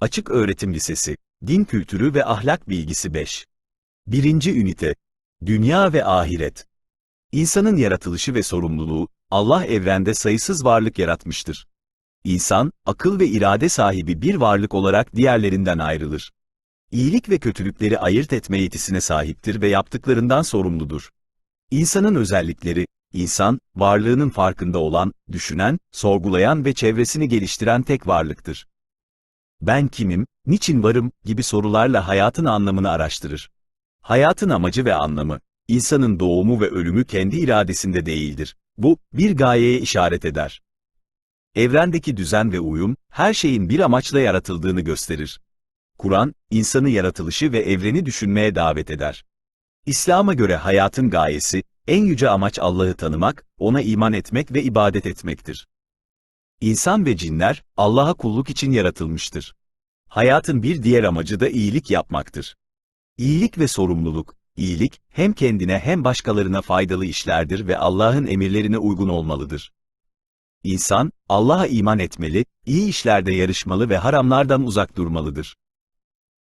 Açık Öğretim Lisesi, Din Kültürü ve Ahlak Bilgisi 5. Birinci Ünite, Dünya ve Ahiret. İnsanın yaratılışı ve sorumluluğu, Allah evrende sayısız varlık yaratmıştır. İnsan, akıl ve irade sahibi bir varlık olarak diğerlerinden ayrılır. İyilik ve kötülükleri ayırt etme yetisine sahiptir ve yaptıklarından sorumludur. İnsanın özellikleri, insan, varlığının farkında olan, düşünen, sorgulayan ve çevresini geliştiren tek varlıktır. Ben kimim, niçin varım gibi sorularla hayatın anlamını araştırır. Hayatın amacı ve anlamı, insanın doğumu ve ölümü kendi iradesinde değildir. Bu, bir gayeye işaret eder. Evrendeki düzen ve uyum, her şeyin bir amaçla yaratıldığını gösterir. Kur'an, insanı yaratılışı ve evreni düşünmeye davet eder. İslam'a göre hayatın gayesi, en yüce amaç Allah'ı tanımak, ona iman etmek ve ibadet etmektir. İnsan ve cinler, Allah'a kulluk için yaratılmıştır. Hayatın bir diğer amacı da iyilik yapmaktır. İyilik ve sorumluluk, iyilik, hem kendine hem başkalarına faydalı işlerdir ve Allah'ın emirlerine uygun olmalıdır. İnsan, Allah'a iman etmeli, iyi işlerde yarışmalı ve haramlardan uzak durmalıdır.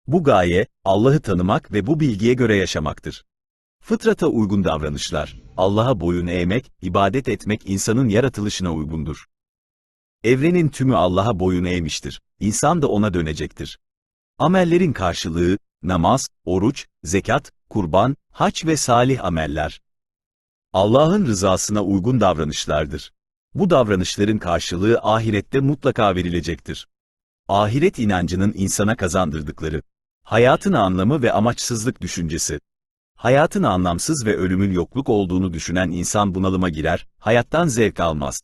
Bu gaye, Allah'ı tanımak ve bu bilgiye göre yaşamaktır. Fıtrata uygun davranışlar, Allah'a boyun eğmek, ibadet etmek insanın yaratılışına uygundur. Evrenin tümü Allah'a boyun eğmiştir, insan da ona dönecektir. Amellerin karşılığı, namaz, oruç, zekat, kurban, haç ve salih ameller. Allah'ın rızasına uygun davranışlardır. Bu davranışların karşılığı ahirette mutlaka verilecektir. Ahiret inancının insana kazandırdıkları. Hayatın anlamı ve amaçsızlık düşüncesi. Hayatın anlamsız ve ölümün yokluk olduğunu düşünen insan bunalıma girer, hayattan zevk almaz.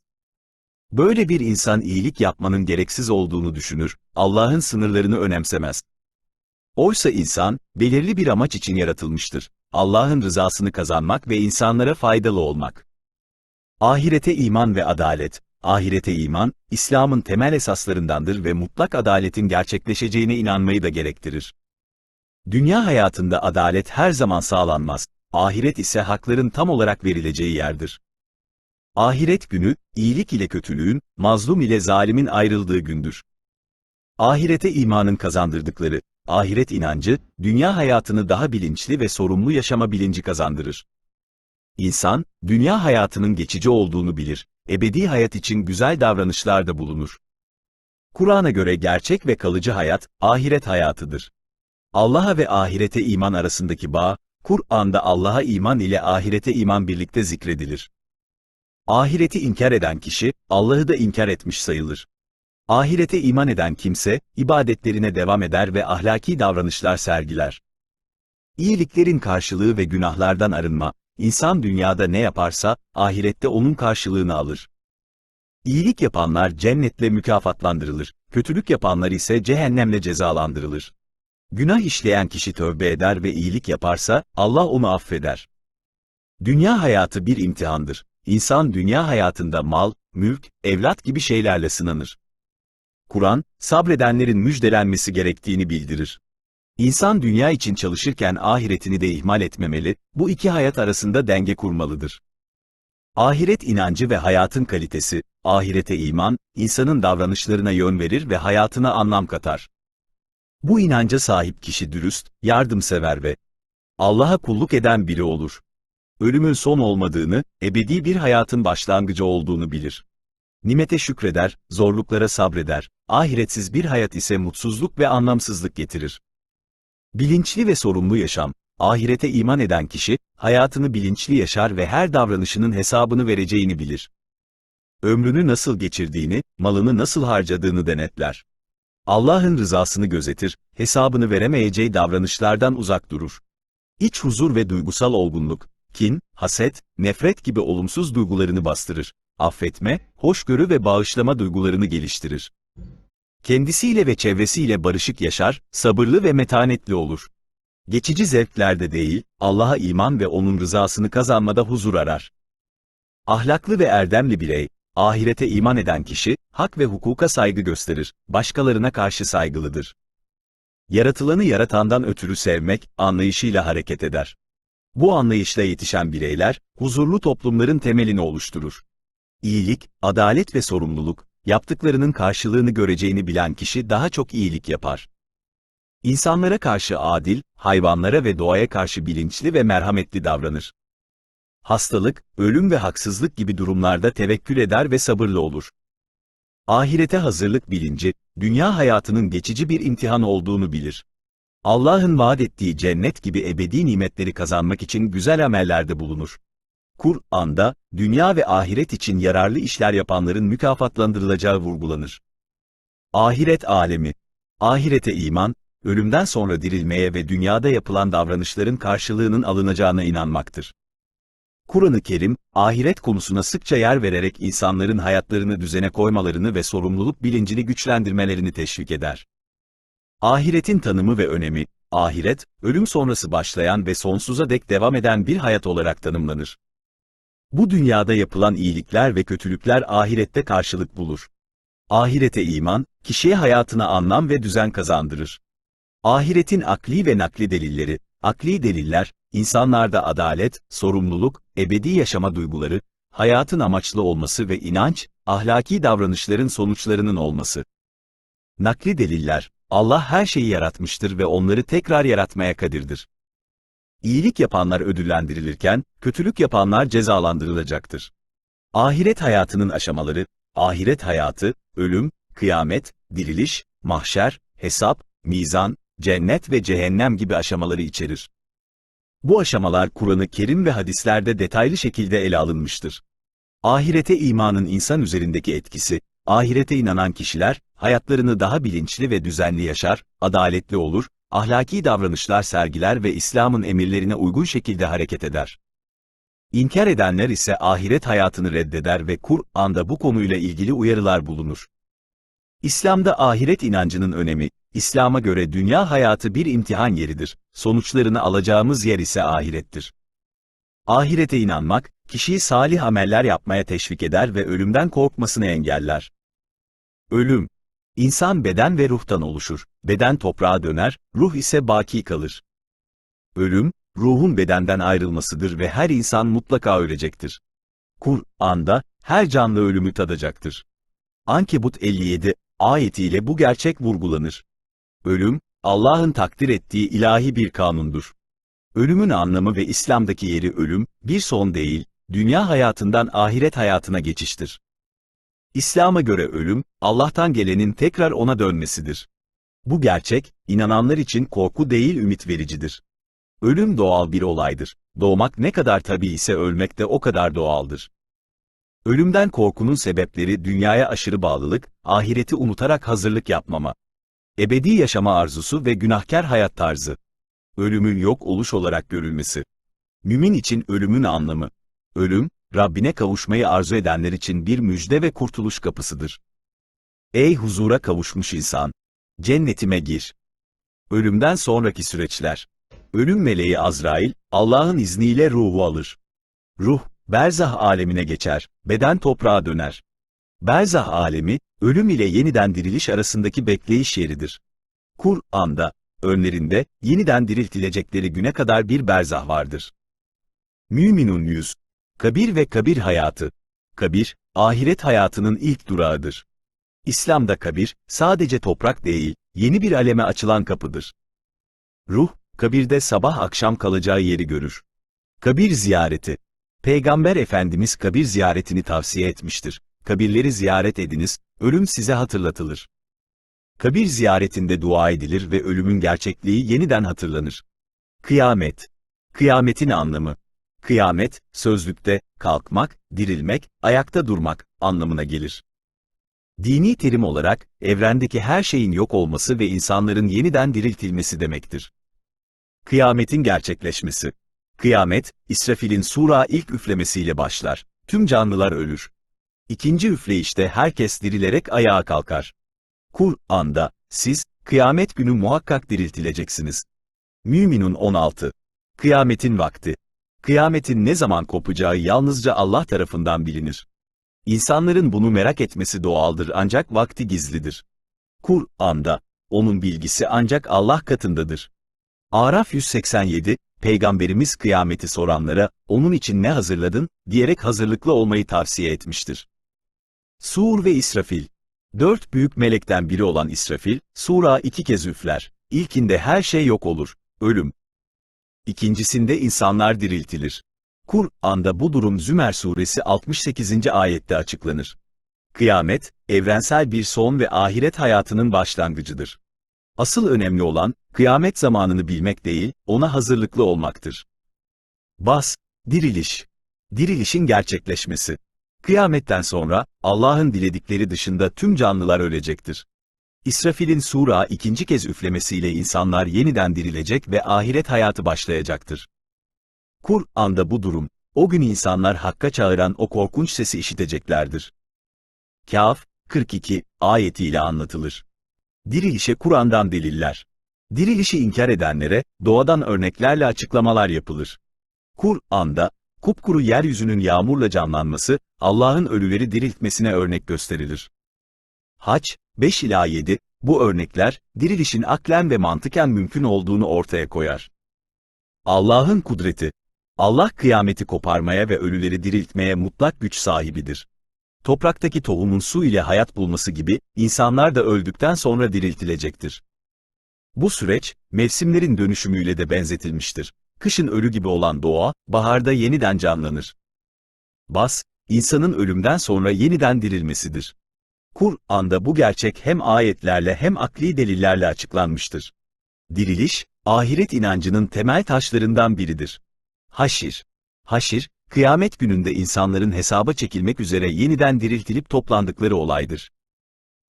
Böyle bir insan iyilik yapmanın gereksiz olduğunu düşünür, Allah'ın sınırlarını önemsemez. Oysa insan, belirli bir amaç için yaratılmıştır. Allah'ın rızasını kazanmak ve insanlara faydalı olmak. Ahirete iman ve adalet. Ahirete iman, İslam'ın temel esaslarındandır ve mutlak adaletin gerçekleşeceğine inanmayı da gerektirir. Dünya hayatında adalet her zaman sağlanmaz, ahiret ise hakların tam olarak verileceği yerdir. Ahiret günü, iyilik ile kötülüğün, mazlum ile zalimin ayrıldığı gündür. Ahirete imanın kazandırdıkları, ahiret inancı, dünya hayatını daha bilinçli ve sorumlu yaşama bilinci kazandırır. İnsan, dünya hayatının geçici olduğunu bilir, ebedi hayat için güzel davranışlarda bulunur. Kur'an'a göre gerçek ve kalıcı hayat, ahiret hayatıdır. Allah'a ve ahirete iman arasındaki bağ, Kur'an'da Allah'a iman ile ahirete iman birlikte zikredilir. Ahireti inkar eden kişi, Allah'ı da inkar etmiş sayılır. Ahirete iman eden kimse, ibadetlerine devam eder ve ahlaki davranışlar sergiler. İyiliklerin karşılığı ve günahlardan arınma, insan dünyada ne yaparsa, ahirette onun karşılığını alır. İyilik yapanlar cennetle mükafatlandırılır, kötülük yapanlar ise cehennemle cezalandırılır. Günah işleyen kişi tövbe eder ve iyilik yaparsa, Allah onu affeder. Dünya hayatı bir imtihandır. İnsan dünya hayatında mal, mülk, evlat gibi şeylerle sınanır. Kur'an, sabredenlerin müjdelenmesi gerektiğini bildirir. İnsan dünya için çalışırken ahiretini de ihmal etmemeli, bu iki hayat arasında denge kurmalıdır. Ahiret inancı ve hayatın kalitesi, ahirete iman, insanın davranışlarına yön verir ve hayatına anlam katar. Bu inanca sahip kişi dürüst, yardımsever ve Allah'a kulluk eden biri olur. Ölümün son olmadığını, ebedi bir hayatın başlangıcı olduğunu bilir. Nimete şükreder, zorluklara sabreder, ahiretsiz bir hayat ise mutsuzluk ve anlamsızlık getirir. Bilinçli ve sorumlu yaşam, ahirete iman eden kişi, hayatını bilinçli yaşar ve her davranışının hesabını vereceğini bilir. Ömrünü nasıl geçirdiğini, malını nasıl harcadığını denetler. Allah'ın rızasını gözetir, hesabını veremeyeceği davranışlardan uzak durur. İç huzur ve duygusal olgunluk, kin, haset, nefret gibi olumsuz duygularını bastırır. Affetme, hoşgörü ve bağışlama duygularını geliştirir. Kendisiyle ve çevresiyle barışık yaşar, sabırlı ve metanetli olur. Geçici zevklerde değil, Allah'a iman ve onun rızasını kazanmada huzur arar. Ahlaklı ve erdemli birey, ahirete iman eden kişi, hak ve hukuka saygı gösterir, başkalarına karşı saygılıdır. Yaratılanı yaratandan ötürü sevmek, anlayışıyla hareket eder. Bu anlayışla yetişen bireyler, huzurlu toplumların temelini oluşturur. İyilik, adalet ve sorumluluk, yaptıklarının karşılığını göreceğini bilen kişi daha çok iyilik yapar. İnsanlara karşı adil, hayvanlara ve doğaya karşı bilinçli ve merhametli davranır. Hastalık, ölüm ve haksızlık gibi durumlarda tevekkül eder ve sabırlı olur. Ahirete hazırlık bilinci, dünya hayatının geçici bir imtihan olduğunu bilir. Allah'ın vaat ettiği cennet gibi ebedi nimetleri kazanmak için güzel amellerde bulunur. Kur'an'da, dünya ve ahiret için yararlı işler yapanların mükafatlandırılacağı vurgulanır. Ahiret alemi Ahirete iman, ölümden sonra dirilmeye ve dünyada yapılan davranışların karşılığının alınacağına inanmaktır. Kur'an-ı Kerim, ahiret konusuna sıkça yer vererek insanların hayatlarını düzene koymalarını ve sorumluluk bilincini güçlendirmelerini teşvik eder. Ahiretin tanımı ve önemi, ahiret, ölüm sonrası başlayan ve sonsuza dek devam eden bir hayat olarak tanımlanır. Bu dünyada yapılan iyilikler ve kötülükler ahirette karşılık bulur. Ahirete iman, kişiye hayatına anlam ve düzen kazandırır. Ahiretin akli ve nakli delilleri, akli deliller, insanlarda adalet, sorumluluk, ebedi yaşama duyguları, hayatın amaçlı olması ve inanç, ahlaki davranışların sonuçlarının olması. Nakli deliller, Allah her şeyi yaratmıştır ve onları tekrar yaratmaya kadirdir. İyilik yapanlar ödüllendirilirken, kötülük yapanlar cezalandırılacaktır. Ahiret hayatının aşamaları, ahiret hayatı, ölüm, kıyamet, diriliş, mahşer, hesap, mizan, cennet ve cehennem gibi aşamaları içerir. Bu aşamalar Kur'an-ı Kerim ve hadislerde detaylı şekilde ele alınmıştır. Ahirete imanın insan üzerindeki etkisi, ahirete inanan kişiler, hayatlarını daha bilinçli ve düzenli yaşar, adaletli olur, ahlaki davranışlar sergiler ve İslam'ın emirlerine uygun şekilde hareket eder. İnkar edenler ise ahiret hayatını reddeder ve Kur'an'da bu konuyla ilgili uyarılar bulunur. İslam'da ahiret inancının önemi, İslam'a göre dünya hayatı bir imtihan yeridir, sonuçlarını alacağımız yer ise ahirettir. Ahirete inanmak, kişiyi salih ameller yapmaya teşvik eder ve ölümden korkmasını engeller. Ölüm İnsan beden ve ruhtan oluşur. Beden toprağa döner, ruh ise baki kalır. Ölüm, ruhun bedenden ayrılmasıdır ve her insan mutlaka ölecektir. Kur'an'da, her canlı ölümü tadacaktır. Ankebut 57, ayetiyle bu gerçek vurgulanır. Ölüm, Allah'ın takdir ettiği ilahi bir kanundur. Ölümün anlamı ve İslam'daki yeri ölüm, bir son değil, dünya hayatından ahiret hayatına geçiştir. İslam'a göre ölüm, Allah'tan gelenin tekrar ona dönmesidir. Bu gerçek, inananlar için korku değil ümit vericidir. Ölüm doğal bir olaydır. Doğmak ne kadar tabii ise ölmek de o kadar doğaldır. Ölümden korkunun sebepleri dünyaya aşırı bağlılık, ahireti unutarak hazırlık yapmama. Ebedi yaşama arzusu ve günahkar hayat tarzı. Ölümün yok oluş olarak görülmesi. Mümin için ölümün anlamı. Ölüm, Rabbine kavuşmayı arzu edenler için bir müjde ve kurtuluş kapısıdır. Ey huzura kavuşmuş insan! Cennetime gir. Ölümden sonraki süreçler. Ölüm meleği Azrail, Allah'ın izniyle ruhu alır. Ruh, berzah alemine geçer, beden toprağa döner. Berzah alemi, ölüm ile yeniden diriliş arasındaki bekleyiş yeridir. Kur'an'da, önlerinde, yeniden diriltilecekleri güne kadar bir berzah vardır. Müminun 100 Kabir ve kabir hayatı. Kabir, ahiret hayatının ilk durağıdır. İslam'da kabir, sadece toprak değil, yeni bir aleme açılan kapıdır. Ruh, kabirde sabah akşam kalacağı yeri görür. Kabir ziyareti. Peygamber Efendimiz kabir ziyaretini tavsiye etmiştir. Kabirleri ziyaret ediniz, ölüm size hatırlatılır. Kabir ziyaretinde dua edilir ve ölümün gerçekliği yeniden hatırlanır. Kıyamet. Kıyametin anlamı. Kıyamet, sözlükte, kalkmak, dirilmek, ayakta durmak anlamına gelir. Dini terim olarak, evrendeki her şeyin yok olması ve insanların yeniden diriltilmesi demektir. Kıyametin gerçekleşmesi. Kıyamet, İsrafil'in sura ilk üflemesiyle başlar. Tüm canlılar ölür. İkinci üfleyişte herkes dirilerek ayağa kalkar. Kur'an'da, siz, kıyamet günü muhakkak diriltileceksiniz. Müminun 16. Kıyametin vakti. Kıyametin ne zaman kopacağı yalnızca Allah tarafından bilinir. İnsanların bunu merak etmesi doğaldır ancak vakti gizlidir. Kur'an'da, onun bilgisi ancak Allah katındadır. Araf 187, Peygamberimiz kıyameti soranlara, onun için ne hazırladın, diyerek hazırlıklı olmayı tavsiye etmiştir. Sur ve İsrafil. Dört büyük melekten biri olan İsrafil, sura iki kez üfler. İlkinde her şey yok olur, ölüm. İkincisinde insanlar diriltilir. Kur'an'da bu durum Zümer suresi 68. ayette açıklanır. Kıyamet, evrensel bir son ve ahiret hayatının başlangıcıdır. Asıl önemli olan, kıyamet zamanını bilmek değil, ona hazırlıklı olmaktır. Bas, diriliş. Dirilişin gerçekleşmesi. Kıyametten sonra, Allah'ın diledikleri dışında tüm canlılar ölecektir. İsrafil'in sura ikinci kez üflemesiyle insanlar yeniden dirilecek ve ahiret hayatı başlayacaktır. Kur'an'da bu durum, o gün insanlar Hakk'a çağıran o korkunç sesi işiteceklerdir. Kâf, 42, ayetiyle anlatılır. Dirilişe Kur'an'dan deliller. Dirilişi inkar edenlere, doğadan örneklerle açıklamalar yapılır. Kur'an'da, kupkuru yeryüzünün yağmurla canlanması, Allah'ın ölüleri diriltmesine örnek gösterilir. Haç, 5 ila 7, bu örnekler, dirilişin aklen ve mantıken mümkün olduğunu ortaya koyar. Allah'ın kudreti. Allah kıyameti koparmaya ve ölüleri diriltmeye mutlak güç sahibidir. Topraktaki tohumun su ile hayat bulması gibi, insanlar da öldükten sonra diriltilecektir. Bu süreç, mevsimlerin dönüşümüyle de benzetilmiştir. Kışın ölü gibi olan doğa, baharda yeniden canlanır. Bas, insanın ölümden sonra yeniden dirilmesidir. Kur'an'da bu gerçek hem ayetlerle hem akli delillerle açıklanmıştır. Diriliş, ahiret inancının temel taşlarından biridir. Haşir. Haşir, kıyamet gününde insanların hesaba çekilmek üzere yeniden diriltilip toplandıkları olaydır.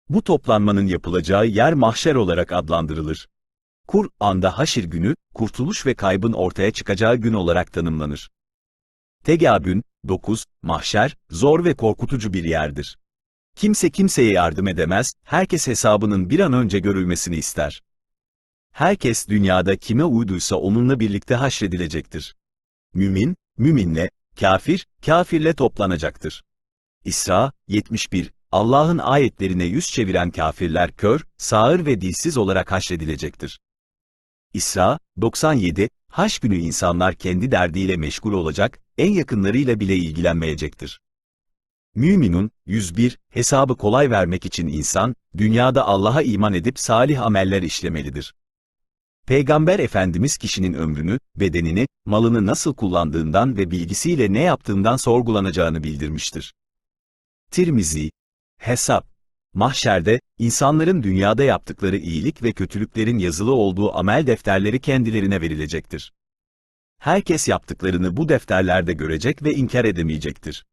Bu toplanmanın yapılacağı yer mahşer olarak adlandırılır. Kur'an'da haşir günü, kurtuluş ve kaybın ortaya çıkacağı gün olarak tanımlanır. Tegabün, 9, mahşer, zor ve korkutucu bir yerdir. Kimse kimseye yardım edemez, herkes hesabının bir an önce görülmesini ister. Herkes dünyada kime uyduysa onunla birlikte haşredilecektir. Mümin, müminle, kafir, kafirle toplanacaktır. İsra, 71, Allah'ın ayetlerine yüz çeviren kafirler kör, sağır ve dilsiz olarak haşredilecektir. İsra, 97, haş günü insanlar kendi derdiyle meşgul olacak, en yakınlarıyla bile ilgilenmeyecektir. Müminun, 101, hesabı kolay vermek için insan, dünyada Allah'a iman edip salih ameller işlemelidir. Peygamber Efendimiz kişinin ömrünü, bedenini, malını nasıl kullandığından ve bilgisiyle ne yaptığından sorgulanacağını bildirmiştir. Tirmizi, Hesap, Mahşerde, insanların dünyada yaptıkları iyilik ve kötülüklerin yazılı olduğu amel defterleri kendilerine verilecektir. Herkes yaptıklarını bu defterlerde görecek ve inkar edemeyecektir.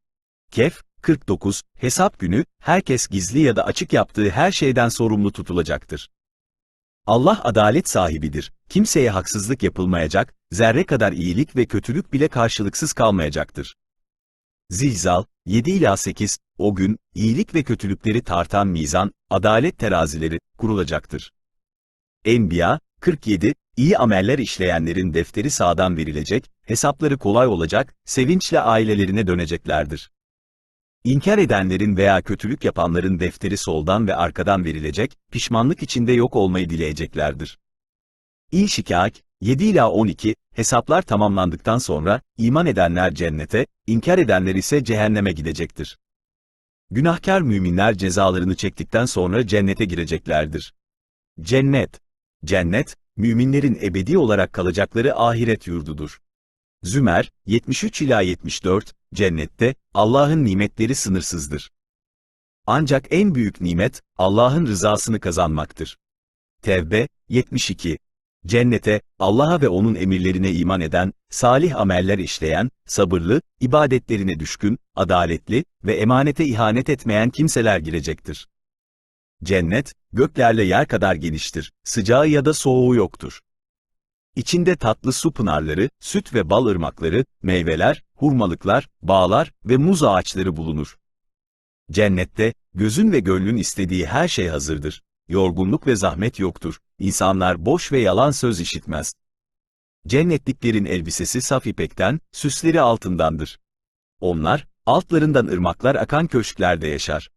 Kehf, 49, hesap günü, herkes gizli ya da açık yaptığı her şeyden sorumlu tutulacaktır. Allah adalet sahibidir, kimseye haksızlık yapılmayacak, zerre kadar iyilik ve kötülük bile karşılıksız kalmayacaktır. Zilzal, 7 ila 8, o gün, iyilik ve kötülükleri tartan mizan, adalet terazileri, kurulacaktır. Enbiya, 47, iyi ameller işleyenlerin defteri sağdan verilecek, hesapları kolay olacak, sevinçle ailelerine döneceklerdir. İnkar edenlerin veya kötülük yapanların defteri soldan ve arkadan verilecek, pişmanlık içinde yok olmayı dileyeceklerdir. İl-Şikâk, 7 ila 12, hesaplar tamamlandıktan sonra, iman edenler cennete, inkar edenler ise cehenneme gidecektir. Günahkar müminler cezalarını çektikten sonra cennete gireceklerdir. Cennet. Cennet, müminlerin ebedi olarak kalacakları ahiret yurdudur. Zümer, 73 ila 74, cennette, Allah'ın nimetleri sınırsızdır. Ancak en büyük nimet, Allah'ın rızasını kazanmaktır. Tevbe, 72. Cennete, Allah'a ve O'nun emirlerine iman eden, salih ameller işleyen, sabırlı, ibadetlerine düşkün, adaletli ve emanete ihanet etmeyen kimseler girecektir. Cennet, göklerle yer kadar geniştir, sıcağı ya da soğuğu yoktur. İçinde tatlı su pınarları, süt ve bal ırmakları, meyveler, hurmalıklar, bağlar ve muz ağaçları bulunur. Cennette, gözün ve gönlün istediği her şey hazırdır. Yorgunluk ve zahmet yoktur. İnsanlar boş ve yalan söz işitmez. Cennetliklerin elbisesi saf ipekten, süsleri altındandır. Onlar, altlarından ırmaklar akan köşklerde yaşar.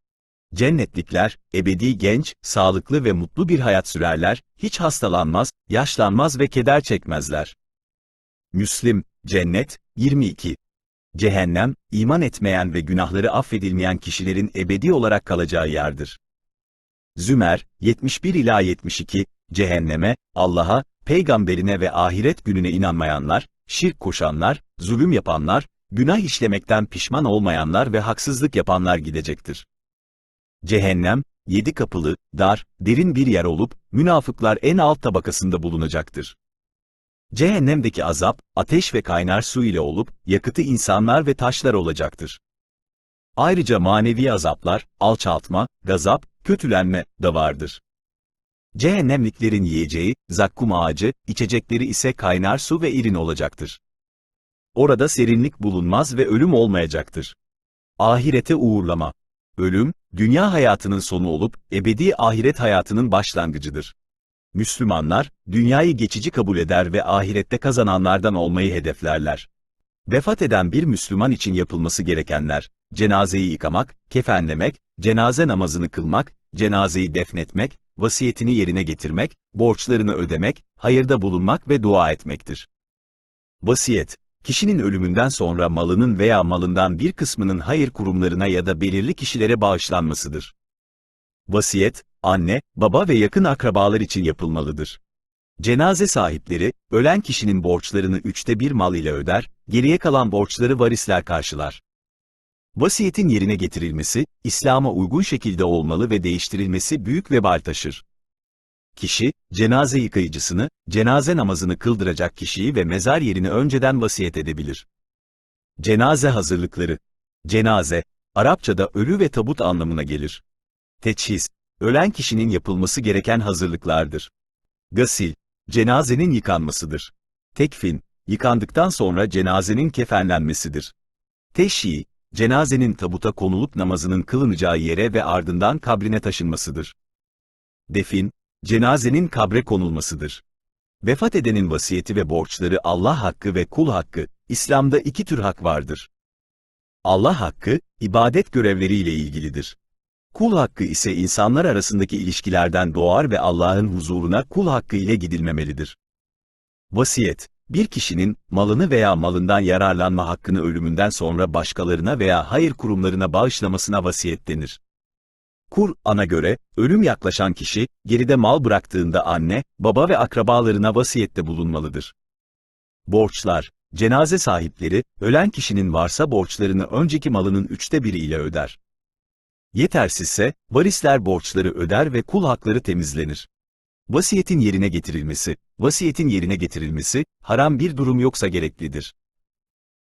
Cennetlikler, ebedi genç, sağlıklı ve mutlu bir hayat sürerler, hiç hastalanmaz, yaşlanmaz ve keder çekmezler. Müslim, Cennet, 22 Cehennem, iman etmeyen ve günahları affedilmeyen kişilerin ebedi olarak kalacağı yerdir. Zümer, 71 ila 72, cehenneme, Allah'a, peygamberine ve ahiret gününe inanmayanlar, şirk koşanlar, zulüm yapanlar, günah işlemekten pişman olmayanlar ve haksızlık yapanlar gidecektir. Cehennem, yedi kapılı, dar, derin bir yer olup, münafıklar en alt tabakasında bulunacaktır. Cehennemdeki azap, ateş ve kaynar su ile olup, yakıtı insanlar ve taşlar olacaktır. Ayrıca manevi azaplar, alçaltma, gazap, kötülenme da vardır. Cehennemliklerin yiyeceği, zakkum ağacı, içecekleri ise kaynar su ve irin olacaktır. Orada serinlik bulunmaz ve ölüm olmayacaktır. Ahirete uğurlama. Ölüm, dünya hayatının sonu olup, ebedi ahiret hayatının başlangıcıdır. Müslümanlar, dünyayı geçici kabul eder ve ahirette kazananlardan olmayı hedeflerler. Vefat eden bir Müslüman için yapılması gerekenler, cenazeyi yıkamak, kefenlemek, cenaze namazını kılmak, cenazeyi defnetmek, vasiyetini yerine getirmek, borçlarını ödemek, hayırda bulunmak ve dua etmektir. Vasiyet, kişinin ölümünden sonra malının veya malından bir kısmının hayır kurumlarına ya da belirli kişilere bağışlanmasıdır. Vasiyet, anne, baba ve yakın akrabalar için yapılmalıdır. Cenaze sahipleri, ölen kişinin borçlarını üçte bir mal ile öder, geriye kalan borçları varisler karşılar. Vasiyetin yerine getirilmesi, İslam'a uygun şekilde olmalı ve değiştirilmesi büyük vebal taşır. Kişi, cenaze yıkayıcısını, cenaze namazını kıldıracak kişiyi ve mezar yerini önceden vasiyet edebilir. Cenaze hazırlıkları Cenaze, Arapçada ölü ve tabut anlamına gelir. Teçhiz, ölen kişinin yapılması gereken hazırlıklardır. Gasil, cenazenin yıkanmasıdır. Tekfin, yıkandıktan sonra cenazenin kefenlenmesidir. Teşhi, cenazenin tabuta konulup namazının kılınacağı yere ve ardından kabrine taşınmasıdır. Defin, cenazenin kabre konulmasıdır. Vefat edenin vasiyeti ve borçları Allah hakkı ve kul hakkı, İslam'da iki tür hak vardır. Allah hakkı, ibadet görevleriyle ilgilidir. Kul hakkı ise insanlar arasındaki ilişkilerden doğar ve Allah'ın huzuruna kul hakkı ile gidilmemelidir. Vasiyet, bir kişinin, malını veya malından yararlanma hakkını ölümünden sonra başkalarına veya hayır kurumlarına bağışlamasına vasiyet denir. Kur'an'a göre, ölüm yaklaşan kişi, geride mal bıraktığında anne, baba ve akrabalarına vasiyette bulunmalıdır. Borçlar, cenaze sahipleri, ölen kişinin varsa borçlarını önceki malının üçte biri ile öder. Yetersizse, varisler borçları öder ve kul hakları temizlenir. Vasiyetin yerine getirilmesi, vasiyetin yerine getirilmesi, haram bir durum yoksa gereklidir.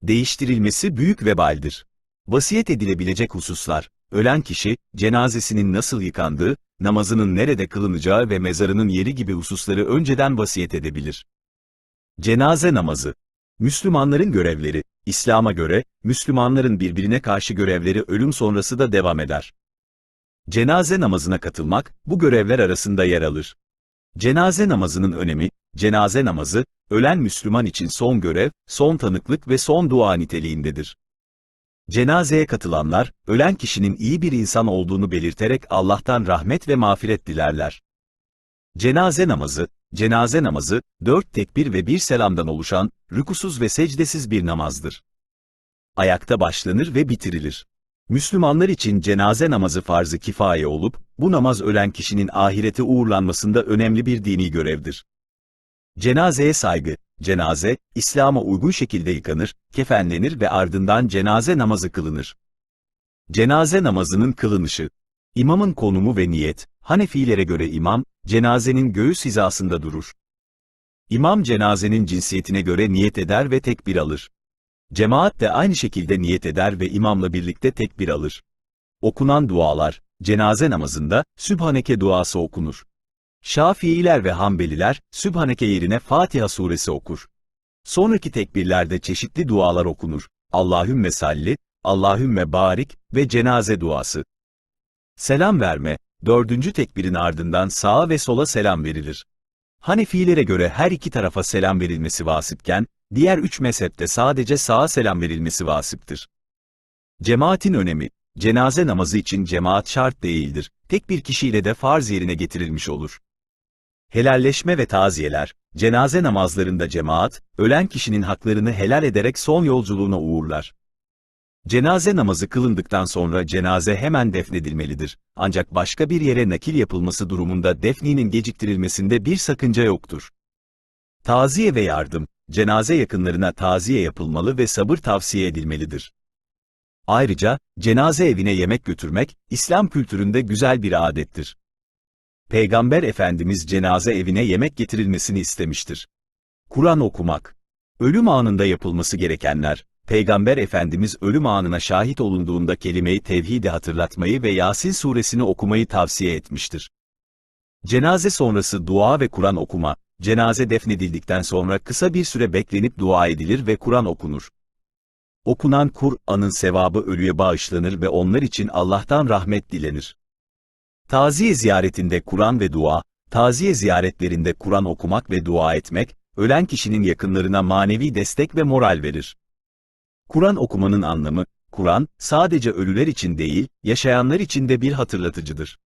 Değiştirilmesi büyük vebaldir. Vasiyet edilebilecek hususlar, ölen kişi, cenazesinin nasıl yıkandığı, namazının nerede kılınacağı ve mezarının yeri gibi hususları önceden vasiyet edebilir. Cenaze namazı Müslümanların görevleri, İslam'a göre, Müslümanların birbirine karşı görevleri ölüm sonrası da devam eder. Cenaze namazına katılmak, bu görevler arasında yer alır. Cenaze namazının önemi, cenaze namazı, ölen Müslüman için son görev, son tanıklık ve son dua niteliğindedir. Cenazeye katılanlar, ölen kişinin iyi bir insan olduğunu belirterek Allah'tan rahmet ve mağfiret dilerler. Cenaze namazı, cenaze namazı, dört tekbir ve bir selamdan oluşan, rükusuz ve secdesiz bir namazdır. Ayakta başlanır ve bitirilir. Müslümanlar için cenaze namazı farzı kifaye olup, bu namaz ölen kişinin ahirete uğurlanmasında önemli bir dini görevdir. Cenazeye saygı, cenaze, İslam'a uygun şekilde yıkanır, kefenlenir ve ardından cenaze namazı kılınır. Cenaze namazının kılınışı, İmamın konumu ve niyet, Hanefilere göre imam, cenazenin göğüs hizasında durur. İmam cenazenin cinsiyetine göre niyet eder ve tekbir alır. Cemaat de aynı şekilde niyet eder ve imamla birlikte tekbir alır. Okunan dualar, cenaze namazında, Sübhaneke duası okunur. Şafiiler ve Hanbeliler, Sübhaneke yerine Fatiha suresi okur. Sonraki tekbirlerde çeşitli dualar okunur. Allahümme salli, Allahümme barik ve cenaze duası. Selam verme, dördüncü tekbirin ardından sağa ve sola selam verilir. Hanefilere göre her iki tarafa selam verilmesi vasipken, diğer üç mezhepte sadece sağa selam verilmesi vasiptir. Cemaatin önemi, cenaze namazı için cemaat şart değildir, tek bir kişiyle de farz yerine getirilmiş olur. Helalleşme ve taziyeler, cenaze namazlarında cemaat, ölen kişinin haklarını helal ederek son yolculuğuna uğurlar. Cenaze namazı kılındıktan sonra cenaze hemen defnedilmelidir. Ancak başka bir yere nakil yapılması durumunda defninin geciktirilmesinde bir sakınca yoktur. Taziye ve yardım, cenaze yakınlarına taziye yapılmalı ve sabır tavsiye edilmelidir. Ayrıca, cenaze evine yemek götürmek, İslam kültüründe güzel bir adettir. Peygamber Efendimiz cenaze evine yemek getirilmesini istemiştir. Kur'an okumak. Ölüm anında yapılması gerekenler, Peygamber Efendimiz ölüm anına şahit olunduğunda kelimeyi tevhidi hatırlatmayı ve Yasin suresini okumayı tavsiye etmiştir. Cenaze sonrası dua ve Kur'an okuma, cenaze defnedildikten sonra kısa bir süre beklenip dua edilir ve Kur'an okunur. Okunan Kur'an'ın sevabı ölüye bağışlanır ve onlar için Allah'tan rahmet dilenir. Taziye ziyaretinde Kur'an ve dua, taziye ziyaretlerinde Kur'an okumak ve dua etmek, ölen kişinin yakınlarına manevi destek ve moral verir. Kur'an okumanın anlamı, Kur'an, sadece ölüler için değil, yaşayanlar için de bir hatırlatıcıdır.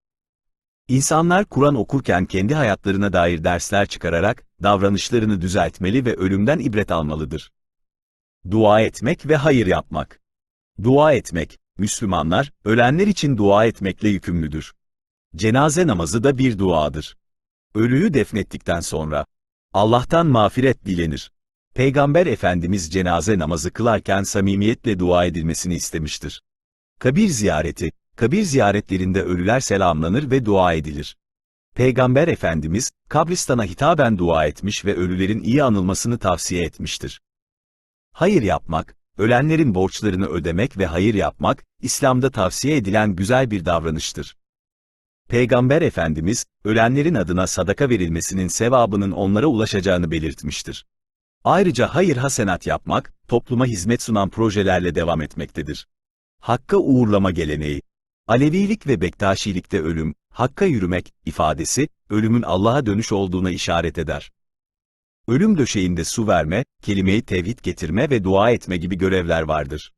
İnsanlar Kur'an okurken kendi hayatlarına dair dersler çıkararak, davranışlarını düzeltmeli ve ölümden ibret almalıdır. Dua etmek ve hayır yapmak. Dua etmek, Müslümanlar, ölenler için dua etmekle yükümlüdür. Cenaze namazı da bir duadır. Ölüyü defnettikten sonra, Allah'tan mağfiret dilenir. Peygamber Efendimiz cenaze namazı kılarken samimiyetle dua edilmesini istemiştir. Kabir ziyareti, kabir ziyaretlerinde ölüler selamlanır ve dua edilir. Peygamber Efendimiz, kabristana hitaben dua etmiş ve ölülerin iyi anılmasını tavsiye etmiştir. Hayır yapmak, ölenlerin borçlarını ödemek ve hayır yapmak, İslam'da tavsiye edilen güzel bir davranıştır. Peygamber Efendimiz, ölenlerin adına sadaka verilmesinin sevabının onlara ulaşacağını belirtmiştir. Ayrıca hayır hasenat yapmak, topluma hizmet sunan projelerle devam etmektedir. Hakka uğurlama geleneği. Alevilik ve Bektaşilikte ölüm, hakka yürümek ifadesi, ölümün Allah'a dönüş olduğuna işaret eder. Ölüm döşeğinde su verme, kelimeyi tevhid getirme ve dua etme gibi görevler vardır.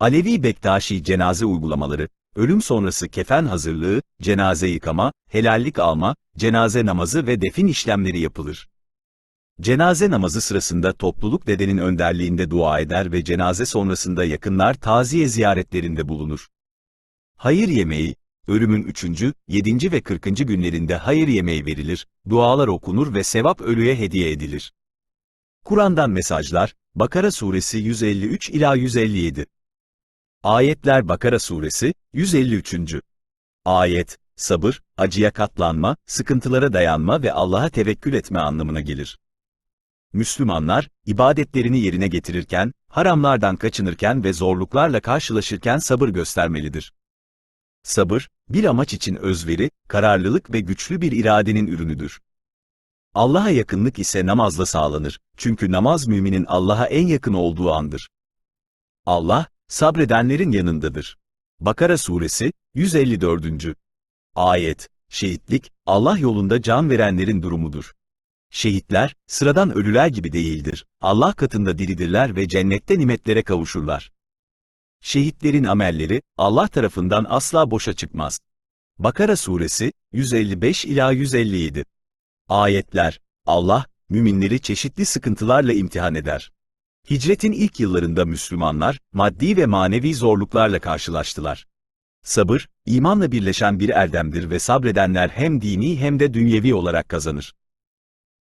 Alevi Bektaşi cenaze uygulamaları, ölüm sonrası kefen hazırlığı, cenaze yıkama, helallik alma, cenaze namazı ve defin işlemleri yapılır. Cenaze namazı sırasında topluluk dedenin önderliğinde dua eder ve cenaze sonrasında yakınlar taziye ziyaretlerinde bulunur. Hayır yemeği, ölümün 3. 7. ve 40. günlerinde hayır yemeği verilir, dualar okunur ve sevap ölüye hediye edilir. Kur'an'dan mesajlar, Bakara suresi 153 ila 157. Ayetler Bakara suresi 153. Ayet, sabır, acıya katlanma, sıkıntılara dayanma ve Allah'a tevekkül etme anlamına gelir. Müslümanlar, ibadetlerini yerine getirirken, haramlardan kaçınırken ve zorluklarla karşılaşırken sabır göstermelidir. Sabır, bir amaç için özveri, kararlılık ve güçlü bir iradenin ürünüdür. Allah'a yakınlık ise namazla sağlanır, çünkü namaz müminin Allah'a en yakın olduğu andır. Allah, sabredenlerin yanındadır. Bakara Suresi, 154. Ayet, şehitlik, Allah yolunda can verenlerin durumudur. Şehitler, sıradan ölüler gibi değildir. Allah katında diridirler ve cennette nimetlere kavuşurlar. Şehitlerin amelleri, Allah tarafından asla boşa çıkmaz. Bakara Suresi, 155 ila 157. Ayetler, Allah, müminleri çeşitli sıkıntılarla imtihan eder. Hicretin ilk yıllarında Müslümanlar, maddi ve manevi zorluklarla karşılaştılar. Sabır, imanla birleşen bir erdemdir ve sabredenler hem dini hem de dünyevi olarak kazanır.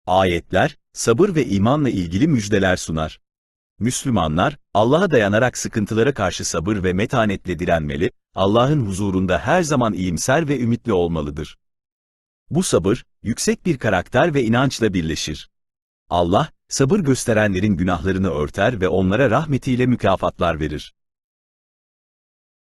Ayetler, sabır ve imanla ilgili müjdeler sunar. Müslümanlar, Allah'a dayanarak sıkıntılara karşı sabır ve metanetle direnmeli, Allah'ın huzurunda her zaman iyimser ve ümitli olmalıdır. Bu sabır, yüksek bir karakter ve inançla birleşir. Allah, sabır gösterenlerin günahlarını örter ve onlara rahmetiyle mükafatlar verir.